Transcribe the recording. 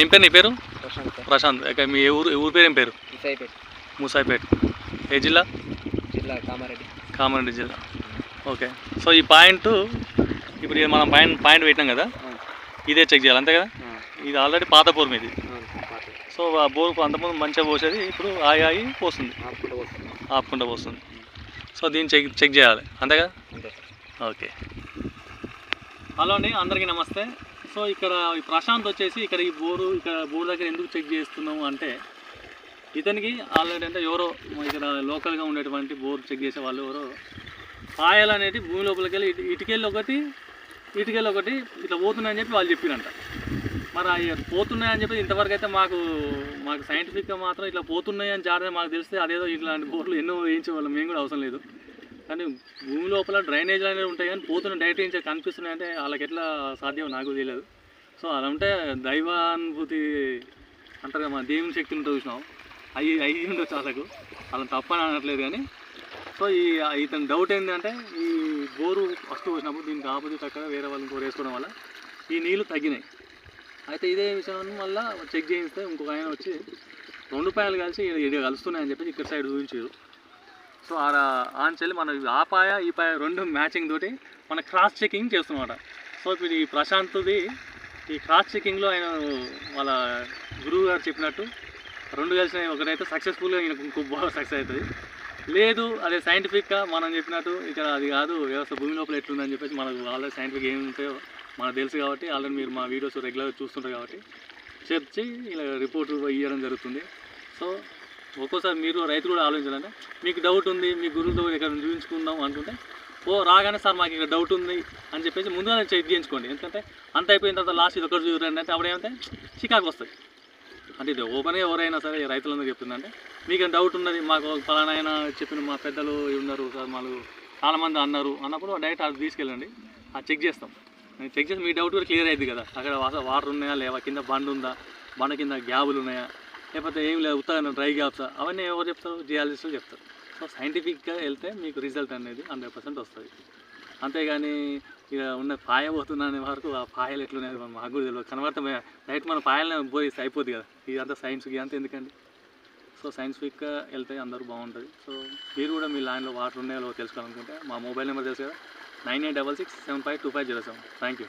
ఏం పేరు నీ పేరు? ప్రశాంత్. ప్రశాంత్. ఇక మీ ఊరు ఊరు పేరు ఏం పేరు? విసాయిపేట మూసాయిపేట్. ఏ జిల్లా? జిల్లా కామారెడ్డి. కామారెడ్డి జిల్లా. ఓకే. సో ఈ పాయింట్ ఇప్పుడు ఇది మనం పాయింట్ పాయింట్ పెట్టినాం కదా? ఇదే చెక్ చేయాలి అంతే కదా? ఇది ఆల్రెడీ పాత బోర్ మీది. సో ఆ బోర్ అంతకుముందు మంచిగా పోసేది ఇప్పుడు ఆగి ఆగి పోస్తుంది. ఆపుకుంటూ పోస్తుంది. సో దీన్ని చెక్ చెక్ చేయాలి. అంతే కదా? ఓకే. హలో అండి అందరికీ నమస్తే. సో ఇక్కడ ప్రశాంత్ వచ్చేసి ఇక్కడ ఈ బోరు ఇక్కడ బోర్ దగ్గర ఎందుకు చెక్ చేస్తున్నాము అంటే ఇతనికి ఆల్రెడీ అంటే ఎవరో ఇక్కడ లోకల్గా ఉండేటువంటి బోర్ చెక్ చేసే వాళ్ళు ఎవరో పాయలు అనేది భూమి లోపలికి వెళ్ళి ఇటు- ఇటుకెళ్ళి ఒకటి ఇటుకెళ్ళి ఒకటి ఇట్లా పోతున్నాయని చెప్పి వాళ్ళు చెప్పిరంట. మరి అవి పోతున్నాయని చెప్పి ఇంతవరకు అయితే మాకు మాకు సైంటిఫిక్గా మాత్రం ఇట్లా పోతున్నాయని జాగ్రత్త మాకు తెలిస్తే అదేదో ఇట్లాంటి బోర్లు ఎన్నో వేయించేవాళ్ళం మేము కూడా అవసరం లేదు. కానీ భూమి లోపల డ్రైనేజ్ అనేవి ఉంటాయి కానీ పోతున్న డైరెక్ట్ నుంచి కనిపిస్తున్నాయి అంటే వాళ్ళకి ఎట్లా సాధ్యం నాకు తెలియదు. సో అలా ఉంటే దైవానుభూతి అంటారు కదా మన దేవుని శక్తి ఉంటుంది చూసినాం అవి అవి ఉండొచ్చు వాళ్ళకు. అలా తప్పని అనట్లేదు కానీ. సో ఈ ఇతని డౌట్ ఏంటంటే ఈ బోరు ఫస్ట్ వచ్చినప్పుడు దీనికి ఆపోజిట్ అక్కడ వేరే వాళ్ళని బోర్ వేసుకోవడం వల్ల ఈ నీళ్ళు తగ్గినాయి. అయితే ఇదే విషయం మళ్ళీ చెక్ చేయిస్తే ఇంకొక ఆయన వచ్చి రెండు పాయలు కలిసి ఇది కలుస్తున్నాయని చెప్పి ఇక్కడ సైడ్ చూపించారు. సో ఆన్ ఆంచెల్లి మన ఆ పాయ ఈ పాయ రెండు మ్యాచింగ్ తోటి మన క్రాస్ చెకింగ్ చేస్తున్నమాట. సో ఇప్పుడు ఈ ప్రశాంత్ది ఈ క్రాస్ చెకింగ్లో ఆయన వాళ్ళ గురువు గారు చెప్పినట్టు రెండు కలిసిన ఒకటైతే సక్సెస్ఫుల్గా ఈయనకు ఇంకో బాగా సక్సెస్ అవుతుంది. లేదు అదే సైంటిఫిక్గా మనం చెప్పినట్టు ఇక్కడ అది కాదు వ్యవస్థ భూమి లోపల ఎట్లుందని చెప్పేసి మనకు ఆల్రెడీ సైంటిఫిక్ ఏమి ఉంటాయో మనకు తెలుసు కాబట్టి ఆల్రెడీ మీరు మా వీడియోస్ రెగ్యులర్గా చూస్తుంటారు కాబట్టి చెప్పి ఇలా రిపోర్ట్ ఇవ్వడం జరుగుతుంది. సో ఒక్కోసారి మీరు రైతులు కూడా ఆలోచించాలంటే మీకు డౌట్ ఉంది మీ గురువుతో ఎక్కడ చూపించుకుందాం అనుకుంటే ఓ రాగానే సార్ మాకు ఇక్కడ డౌట్ ఉంది అని చెప్పేసి ముందుగానే చెక్ చేయించుకోండి. ఎందుకంటే అంత అయిపోయిన తర్వాత లాస్ట్ ఇది ఒకటి చూడండి అంటే అప్పుడు ఏమంటే చికాకు వస్తుంది. అంటే ఇది ఓపెన్గా ఎవరైనా సరే రైతులందరూ చెప్తుందంటే మీకు డౌట్ ఉన్నది? మాకు ఫలానా చెప్పిన మా పెద్దలు ఉన్నారు సార్ మాకు చాలామంది అన్నారు అన్నప్పుడు డైరెక్ట్ అది తీసుకెళ్ళండి. అది చెక్ చేస్తాం. చెక్ చేసి మీ డౌట్ కూడా క్లియర్ అయింది కదా. అక్కడ వాటర్ ఉన్నాయా? లేవా? కింద బండ్ ఉందా బండ కింద గ్యాబులు ఉన్నాయా? లేకపోతే ఏం లేదు ఉత్తగా డ్రై గ్యాప్సా అవన్నీ ఎవరు చెప్తారు? జియాలజిస్టులు చెప్తారు. సో సైంటిఫిక్గా వెళ్తే మీకు రిజల్ట్ అనేది హండ్రెడ్ పర్సెంట్ వస్తుంది. అంతేగాని ఇక ఉన్న పాయ పోతున్నా అనే వరకు ఆ పాయలు ఎట్లున్నాయి మాకు కూడా తెలియదు కనబడతాం డైరెక్ట్ మన పాయలను పోయి అయిపోద్ది కదా. ఇదంతా సైన్స్ ఇదంతా ఎందుకండి? సో సైన్స్ వీక్గా వెళ్తే అందరూ బాగుంటుంది. సో మీరు కూడా మీ లైన్లో వాటర్ ఉన్నాయో తెలుసుకోవాలనుకుంటే మా మొబైల్ నెంబర్ తెలుసు కదా? Nine eight double six seven five two five zero seven. Thank you